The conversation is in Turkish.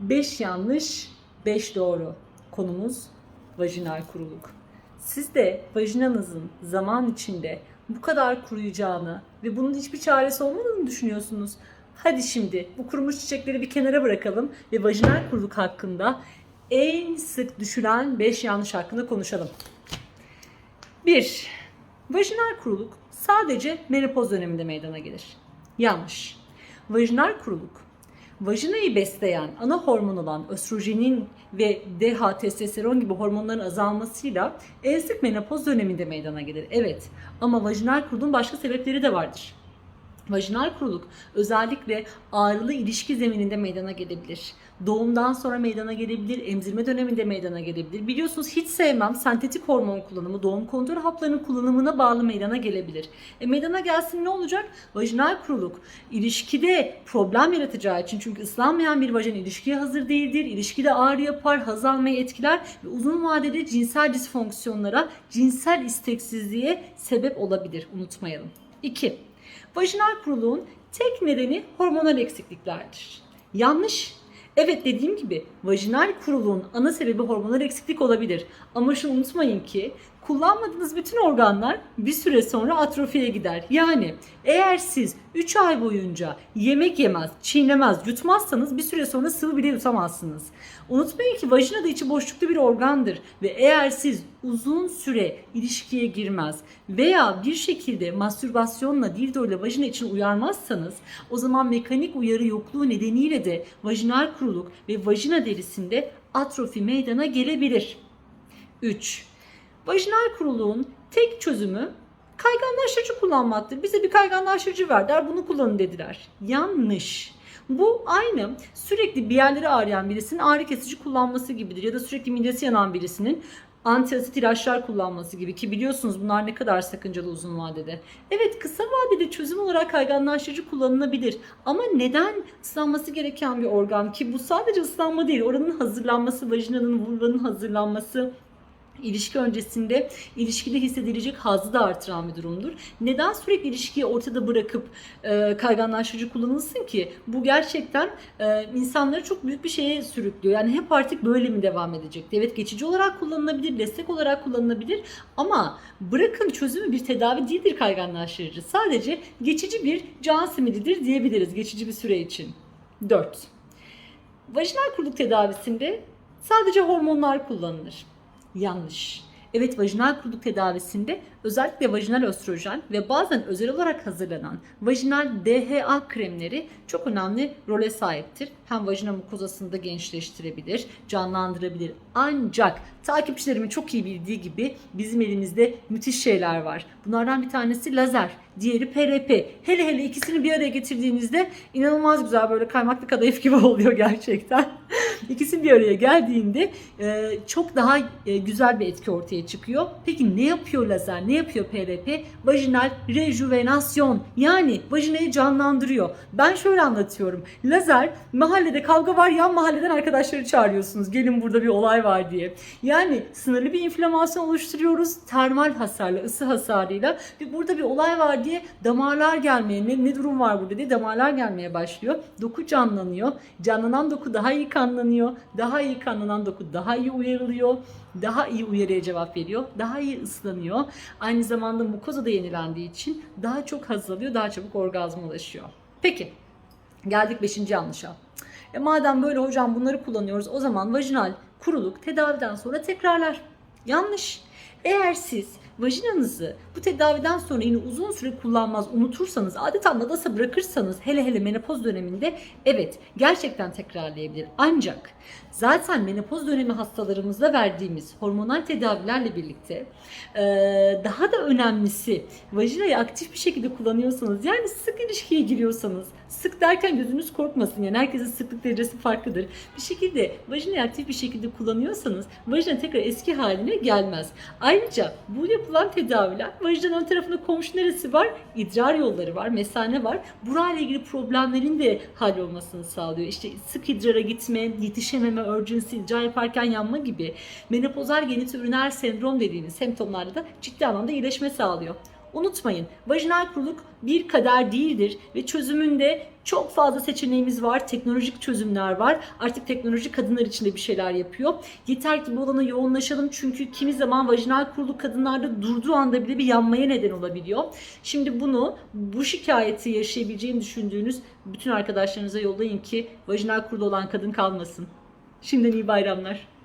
5 yanlış, 5 doğru. Konumuz vajinal kuruluk. Siz de vajinanızın zaman içinde bu kadar kuruyacağını ve bunun hiçbir çaresi olmadığını düşünüyorsunuz. Hadi şimdi bu kurumuş çiçekleri bir kenara bırakalım ve vajinal kuruluk hakkında en sık düşülen 5 yanlış hakkında konuşalım. 1. Vajinal kuruluk sadece menopoz döneminde meydana gelir. Yanlış. Vajinal kuruluk vajinayı besleyen ana hormon olan östrojenin ve DH, testosteron gibi hormonların azalmasıyla en sık menopoz döneminde meydana gelir. Evet ama vajinal kuruluğun başka sebepleri de vardır. Vajinal kuruluk özellikle ağrılı ilişki zemininde meydana gelebilir. Doğumdan sonra meydana gelebilir, emzirme döneminde meydana gelebilir. Biliyorsunuz hiç sevmem sentetik hormon kullanımı doğum kontrol haplarının kullanımına bağlı meydana gelebilir. E meydana gelsin ne olacak? Vajinal kuruluk ilişkide problem yaratacağı için çünkü ıslanmayan bir vajin ilişkiye hazır değildir. İlişkide ağrı yapar, haz almayı etkiler ve uzun vadede cinsel disfonksiyonlara, cinsel isteksizliğe sebep olabilir. Unutmayalım. 2. Vajinal kuruluğun tek nedeni hormonal eksikliklerdir. Yanlış. Evet dediğim gibi vajinal kuruluğun ana sebebi hormonal eksiklik olabilir. Ama şunu unutmayın ki kullanmadığınız bütün organlar bir süre sonra atrofiye gider. Yani eğer siz 3 ay boyunca yemek yemez, çiğnemez, yutmazsanız bir süre sonra sıvı bile yutamazsınız. Unutmayın ki vajina da içi boşluklu bir organdır ve eğer siz uzun süre ilişkiye girmez veya bir şekilde mastürbasyonla dildo ile vajina için uyarmazsanız o zaman mekanik uyarı yokluğu nedeniyle de vajinal kuruluk ve vajina derisinde atrofi meydana gelebilir. 3. Vajinal kuruluğun tek çözümü kayganlaştırıcı kullanmaktır. Bize bir kayganlaştırıcı verdiler bunu kullanın dediler. Yanlış. Bu aynı sürekli bir yerleri ağrıyan birisinin ağrı kesici kullanması gibidir ya da sürekli midesi yanan birisinin antiasit ilaçlar kullanması gibi ki biliyorsunuz bunlar ne kadar sakıncalı uzun vadede. Evet kısa vadede çözüm olarak kayganlaştırıcı kullanılabilir ama neden ıslanması gereken bir organ ki bu sadece ıslanma değil oranın hazırlanması, vajinanın, vulvanın hazırlanması, İlişki öncesinde ilişkide hissedilecek hazzı da artıran bir durumdur. Neden sürekli ilişkiyi ortada bırakıp e, kayganlaştırıcı kullanılsın ki? Bu gerçekten e, insanları çok büyük bir şeye sürüklüyor. Yani hep artık böyle mi devam edecekti? Evet geçici olarak kullanılabilir, destek olarak kullanılabilir ama bırakın çözümü bir tedavi değildir kayganlaştırıcı. Sadece geçici bir can simididir diyebiliriz geçici bir süre için. 4. Vajinal kuruluk tedavisinde sadece hormonlar kullanılır. Yanlış. Evet vajinal kuruluk tedavisinde özellikle vajinal östrojen ve bazen özel olarak hazırlanan vajinal DHA kremleri çok önemli role sahiptir. Hem vajina mukozasını da gençleştirebilir, canlandırabilir. Ancak takipçilerimin çok iyi bildiği gibi bizim elimizde müthiş şeyler var. Bunlardan bir tanesi lazer, diğeri PRP. Hele hele ikisini bir araya getirdiğinizde inanılmaz güzel böyle kaymaklı kadayıf gibi oluyor gerçekten. İkisi bir araya geldiğinde e, çok daha e, güzel bir etki ortaya çıkıyor. Peki ne yapıyor lazer? Ne yapıyor PRP? Vajinal rejuvenasyon yani vajinayı canlandırıyor. Ben şöyle anlatıyorum. Lazer mahallede kavga var yan mahalleden arkadaşları çağırıyorsunuz. Gelin burada bir olay var diye. Yani sınırlı bir inflamasyon oluşturuyoruz. Termal hasarla, ısı hasarıyla ve burada bir olay var diye damarlar gelmeye, ne, ne durum var burada diye damarlar gelmeye başlıyor. Doku canlanıyor. Canlanan doku daha iyi kanlanıyor. Daha iyi kanlanan doku daha iyi uyarılıyor. Daha iyi uyarıya cevap veriyor. Daha iyi ıslanıyor. Aynı zamanda mukoza da yenilendiği için daha çok haz alıyor. Daha çabuk orgazma ulaşıyor. Peki geldik 5. yanlışa. E madem böyle hocam bunları kullanıyoruz o zaman vajinal kuruluk tedaviden sonra tekrarlar. Yanlış. Eğer siz vajinanızı bu tedaviden sonra yine uzun süre kullanmaz unutursanız adeta nadasa bırakırsanız hele hele menopoz döneminde evet gerçekten tekrarlayabilir. Ancak zaten menopoz dönemi hastalarımızda verdiğimiz hormonal tedavilerle birlikte daha da önemlisi vajinayı aktif bir şekilde kullanıyorsanız yani sık ilişkiye giriyorsanız sık derken gözünüz korkmasın yani herkesin sıklık derecesi farklıdır. Bir şekilde vajinayı aktif bir şekilde kullanıyorsanız vajina tekrar eski haline gelmez. Ayrıca bu yapılan tedaviler vajinanın ön tarafında komşu neresi var? İdrar yolları var, mesane var. Burayla ilgili problemlerin de hallolmasını sağlıyor. İşte sık idrara gitme, yetişememe, urgency, idrar yaparken yanma gibi menopozal genitoüriner sendrom dediğimiz semptomlarda da ciddi anlamda iyileşme sağlıyor. Unutmayın, vajinal kuruluk bir kader değildir ve çözümünde çok fazla seçeneğimiz var. Teknolojik çözümler var. Artık teknoloji kadınlar için de bir şeyler yapıyor. Yeter ki bu alana yoğunlaşalım çünkü kimi zaman vajinal kuruluk kadınlarda durduğu anda bile bir yanmaya neden olabiliyor. Şimdi bunu bu şikayeti yaşayabileceğini düşündüğünüz bütün arkadaşlarınıza yollayın ki vajinal kurulu olan kadın kalmasın. Şimdiden iyi bayramlar.